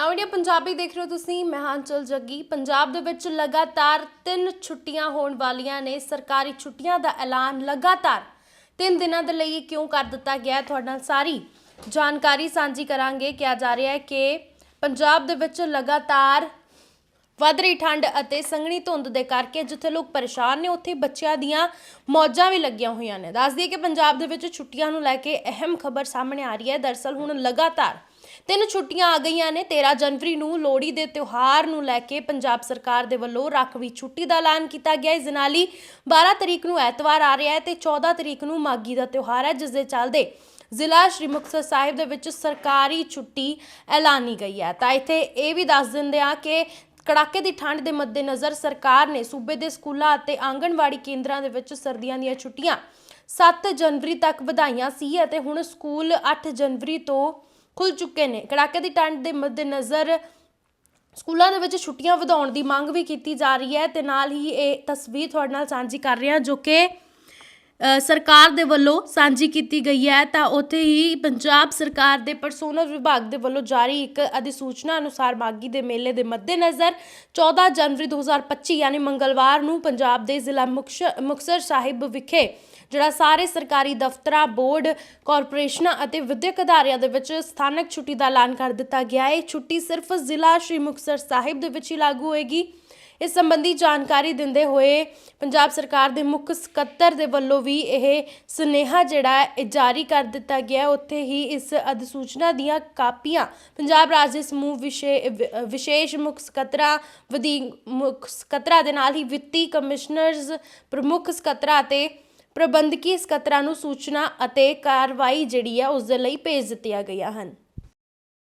ਨਾਓ India Punjabi ਦੇਖ ਰਹੇ ਹੋ ਤੁਸੀਂ ਮਹਾਂਚਲ ਜੱਗੀ। ਪੰਜਾਬ ਦੇ ਵਿੱਚ ਲਗਾਤਾਰ ਤਿੰਨ ਛੁੱਟੀਆਂ ਹੋਣ ਵਾਲੀਆਂ ਨੇ। ਸਰਕਾਰੀ ਛੁੱਟੀਆਂ ਦਾ ਐਲਾਨ ਲਗਾਤਾਰ। ਤਿੰਨ ਦਿਨਾਂ ਦੇ ਲਈ ਕਿਉਂ ਕਰ ਦਿੱਤਾ ਗਿਆ ਤੁਹਾਡੇ ਨਾਲ ਸਾਰੀ ਜਾਣਕਾਰੀ ਸਾਂਝੀ ਕਰਾਂਗੇ। ਕਿਹਾ ਜਾ ਰਿਹਾ ਹੈ ਕਿ ਪੰਜਾਬ ਦੇ ਵਿੱਚ ਲਗਾਤਾਰ ਵੱਧ ਰਹੀ ਠੰਡ ਅਤੇ ਸੰਘਣੀ ਧੁੰਦ ਦੇ ਕਰਕੇ ਜਿੱਥੇ ਲੋਕ ਪਰੇਸ਼ਾਨ ਨੇ, ਉੱਥੇ ਬੱਚਿਆਂ ਦੀਆਂ ਮੌਜਾਂ ਵੀ ਲੱਗੀਆਂ ਹੋਈਆਂ ਨੇ। ਦੱਸ ਦਈਏ ਕਿ ਪੰਜਾਬ ਦੇ ਵਿੱਚ ਛੁੱਟੀਆਂ ਨੂੰ ਲੈ ਕੇ ਅਹਿਮ ਖਬਰ ਸਾਹਮਣੇ ਆ ਰਹੀ ਹੈ। ਦਰਸਲ ਹੁਣ ਲਗਾਤਾਰ ਤਿੰਨ ਛੁੱਟੀਆਂ ਆ ਗਈਆਂ ਨੇ। 13 ਜਨਵਰੀ ਨੂੰ ਲੋਹੜੀ ਦੇ ਤਿਉਹਾਰ ਨੂੰ ਲੈ ਕੇ ਪੰਜਾਬ ਸਰਕਾਰ ਦੇ ਵੱਲੋਂ ਰਾਖਵੀ ਛੁੱਟੀ ਦਾ ਐਲਾਨ ਕੀਤਾ ਗਿਆ। ਇਸ ਦੇ ਨਾਲ ਹੀ 12 ਤਰੀਕ ਨੂੰ ਐਤਵਾਰ ਆ ਰਿਹਾ ਹੈ ਤੇ 14 ਤਰੀਕ ਨੂੰ ਮਾਗੀ ਦਾ ਤਿਉਹਾਰ ਹੈ, ਜਿਸ ਦੇ ਚੱਲਦੇ ਜ਼ਿਲ੍ਹਾ ਸ਼੍ਰੀ ਮੁਕਤਸਰ ਸਾਹਿਬ ਦੇ ਵਿੱਚ ਸਰਕਾਰੀ ਛੁੱਟੀ ਐਲਾਨੀ ਗਈ ਹੈ। ਤਾਂ ਇੱਥੇ ਇਹ ਵੀ ਦੱਸ ਦਿੰਦੇ ਆ ਕਿ ਕੜਾਕੇ ਦੀ ਠੰਡ ਦੇ ਮੱਦੇਨਜ਼ਰ ਸਰਕਾਰ ਨੇ ਸੂਬੇ ਦੇ ਸਕੂਲਾਂ ਅਤੇ ਆਂਗਣਵਾੜੀ ਕੇਂਦਰਾਂ ਦੇ ਵਿੱਚ ਸਰਦੀਆਂ ਦੀਆਂ ਛੁੱਟੀਆਂ 7 ਜਨਵਰੀ ਤੱਕ ਵਧਾਈਆਂ ਸੀ ਅਤੇ ਹੁਣ ਸਕੂਲ 8 ਜਨਵਰੀ ਤੋਂ ਖੁੱਲ ਚੁੱਕੇ ਨੇ। ਕੜਾਕੇ ਦੀ ਠੰਡ ਦੇ ਮੱਦੇਨਜ਼ਰ ਸਕੂਲਾਂ ਦੇ ਵਿੱਚ ਛੁੱਟੀਆਂ ਵਧਾਉਣ ਦੀ ਮੰਗ ਵੀ ਕੀਤੀ ਜਾ ਰਹੀ ਹੈ ਤੇ ਨਾਲ ਹੀ ਇਹ ਤਸਵੀਰ ਤੁਹਾਡੇ ਨਾਲ ਸਾਂਝੀ ਕਰ ਰਹੇ ਹਾਂ ਜੋ ਕਿ ਸਰਕਾਰ ਦੇ ਵੱਲੋਂ ਸਾਂਝੀ ਕੀਤੀ ਗਈ ਹੈ, ਤਾਂ ਉੱਥੇ ਹੀ ਪੰਜਾਬ ਸਰਕਾਰ ਦੇ ਪਰਸੋਨਲ ਵਿਭਾਗ ਦੇ ਵੱਲੋਂ ਜਾਰੀ ਇੱਕ ਅਧਿਸੂਚਨਾ ਅਨੁਸਾਰ ਮਾਗੀ ਦੇ ਮੇਲੇ ਦੇ ਮੱਦੇਨਜ਼ਰ 14 ਜਨਵਰੀ 2025 ਯਾਨੀ ਮੰਗਲਵਾਰ ਨੂੰ ਪੰਜਾਬ ਦੇ ਜ਼ਿਲ੍ਹਾ ਮੁਕਸ਼- ਮੁਕਤਸਰ ਸਾਹਿਬ ਵਿਖੇ, ਜਿਹੜਾ ਸਾਰੇ ਸਰਕਾਰੀ ਦਫ਼ਤਰਾਂ, ਬੋਰਡ, ਕਾਰਪੋਰੇਸ਼ਨਾਂ ਅਤੇ ਵਿਦਿਅਕ ਅਦਾਰਿਆਂ ਦੇ ਵਿੱਚ ਸਥਾਨਕ ਛੁੱਟੀ ਦਾ ਐਲਾਨ ਕਰ ਦਿੱਤਾ ਗਿਆ ਹੈ। ਛੁੱਟੀ ਸਿਰਫ ਜ਼ਿਲ੍ਹਾ ਸ਼੍ਰੀ ਮੁਕਤਸਰ ਸਾਹਿਬ ਦੇ ਵਿੱਚ ਹੀ ਲਾਗੂ ਹੋਏਗੀ। ਇਸ ਸੰਬੰਧੀ ਜਾਣਕਾਰੀ ਦਿੰਦੇ ਹੋਏ ਪੰਜਾਬ ਸਰਕਾਰ ਦੇ ਮੁੱਖ ਸਕੱਤਰ ਦੇ ਵੱਲੋਂ ਵੀ ਇਹ ਸੁਨੇਹਾ ਜਿਹੜਾ ਹੈ, ਇਹ ਜਾਰੀ ਕਰ ਦਿੱਤਾ ਗਿਆ। ਉੱਥੇ ਹੀ ਇਸ ਅਧਿਸੂਚਨਾ ਦੀਆਂ ਕਾਪੀਆਂ ਪੰਜਾਬ ਰਾਜ ਦੇ ਸਮੂਹ ਵਿਸ਼ੇ ਵਿਸ਼ੇਸ਼ ਮੁੱਖ ਸਕੱਤਰਾਂ, ਵਧੀ ਮੁੱਖ ਸਕੱਤਰਾਂ ਦੇ ਨਾਲ ਹੀ ਵਿੱਤੀ ਕਮਿਸ਼ਨਰਜ਼, ਪ੍ਰਮੁੱਖ ਸਕੱਤਰਾਂ ਅਤੇ ਪ੍ਰਬੰਧਕੀ ਸਕੱਤਰਾਂ ਨੂੰ ਸੂਚਨਾ ਅਤੇ ਕਾਰਵਾਈ ਜਿਹੜੀ ਹੈ ਉਸ ਦੇ ਲਈ ਭੇਜ ਦਿੱਤੀਆਂ ਗਈਆਂ ਹਨ।